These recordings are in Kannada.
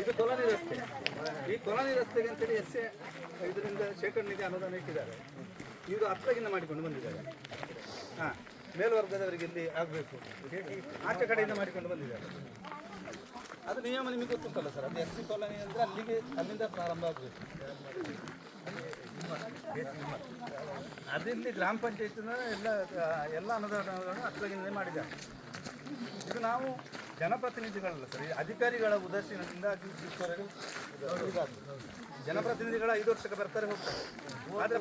ಇದು ಕೊಳನಿ ರಸ್ತೆ. ಈ ಕೊಳನಿ ರಸ್ತೆಗೆ ಅಂತೇಳಿ ಎಸ್ ಎ ಇದರಿಂದ ಶೇಖರಣೆಗೆ ಅನುದಾನ ಇಟ್ಟಿದ್ದಾರೆ. ಇದು ಹತ್ತಗಿಂದ ಮಾಡಿಕೊಂಡು ಬಂದಿದ್ದಾರೆ. ಹಾಂ, ಮೇಲ್ವರ್ಗದವರಿಗೆ ಇಲ್ಲಿ ಆಗಬೇಕು. ಆಚೆ ಕಡೆಯಿಂದ ಮಾಡಿಕೊಂಡು ಬಂದಿದ್ದಾರೆ. ಅದು ನಿಯಮ ನಿಮಗೆ ಗೊತ್ತಲ್ಲ ಸರ್, ಅದು ಎಸ್ ಸಿ ಕಾಲೋನಿ ಅಂದರೆ ಅಲ್ಲಿಗೆ ಅಲ್ಲಿಂದ ಪ್ರಾರಂಭ ಆಗಬೇಕು. ಅದಿಲ್ಲಿ ಗ್ರಾಮ ಪಂಚಾಯತಿನ ಎಲ್ಲ ಎಲ್ಲ ಅನುದಾನಗಳನ್ನು ಹತ್ತಗಿಂದ ಮಾಡಿದ್ದಾರೆ. ಇದು ನಾವು ಜನಪ್ರತಿನಿಧಿಗಳಲ್ಲ ಸರಿ. ಅಧಿಕಾರಿಗಳ ಉದಾಸೀನದಿಂದ ಜನಪ್ರತಿನಿಧಿಗಳ ಐದು ವರ್ಷಕ್ಕೆ ಬರ್ತಾರೆ ಹೋಗ್ತಾರೆ. ಆದರೆ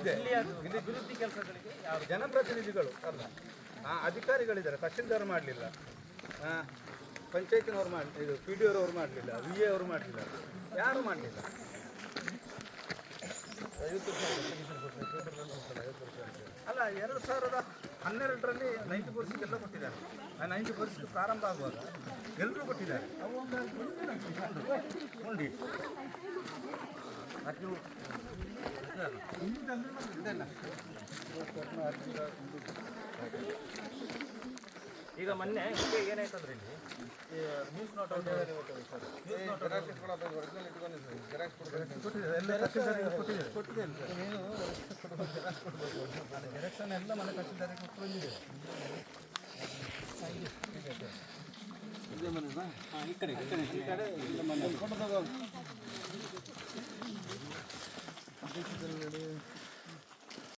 ಇದೆ. ಅಭಿವೃದ್ಧಿ ಕೆಲಸಗಳಿಗೆ ಜನಪ್ರತಿನಿಧಿಗಳು ಅಲ್ಲ ಆ ಅಧಿಕಾರಿಗಳಿದ್ದಾರೆ ತಹಶೀಲ್ದಾರ್ ಮಾಡಲಿಲ್ಲ. ಪಂಚಾಯತಿನವ್ರು ಮಾಡಿ ಇದು ಪಿ ಡಿ ಅವ್ರು ಮಾಡಲಿಲ್ಲ ವಿ ಎ ಅವರು ಮಾಡಲಿಲ್ಲ. ಯಾರು ಮಾಡಲಿಲ್ಲ? ಅಲ್ಲ ಎರಡು ಸಾವಿರದ ಹನ್ನೆರಡರಲ್ಲಿ ನೈಂಟಿ ಪರ್ಸೆಂಟ್ ಎಲ್ಲ ಕೊಟ್ಟಿದ್ದಾರೆ. ಆ ನೈಂಟಿ ಪರ್ಸೆಂಟ್ ಪ್ರಾರಂಭ ಆಗುವಾಗ ಎಲ್ಲರೂ ಕೊಟ್ಟಿದ್ದಾರೆ. ಅವು ಒಂದು ಉಂಡಿ ಅದು ಇದೆಲ್ಲ ಈಗ ಮೊನ್ನೆ ಈಗ ಏನಾಯ್ತಂದ್ರೆ ಇಲ್ಲಿ? ನ್ಯೂಸ್ ನೋಟ್ ಎಲೆಕ್ಷನ್ ಎಲ್ಲ ಮನೆ ಕಟ್ಟಿದ್ದಾರೆ. ಕೊಟ್ಟು ಬಂದಿದೆ ಈ ಕಡೆ ಈ ಕಡೆ ಈ ಕಡೆ ಮನೆ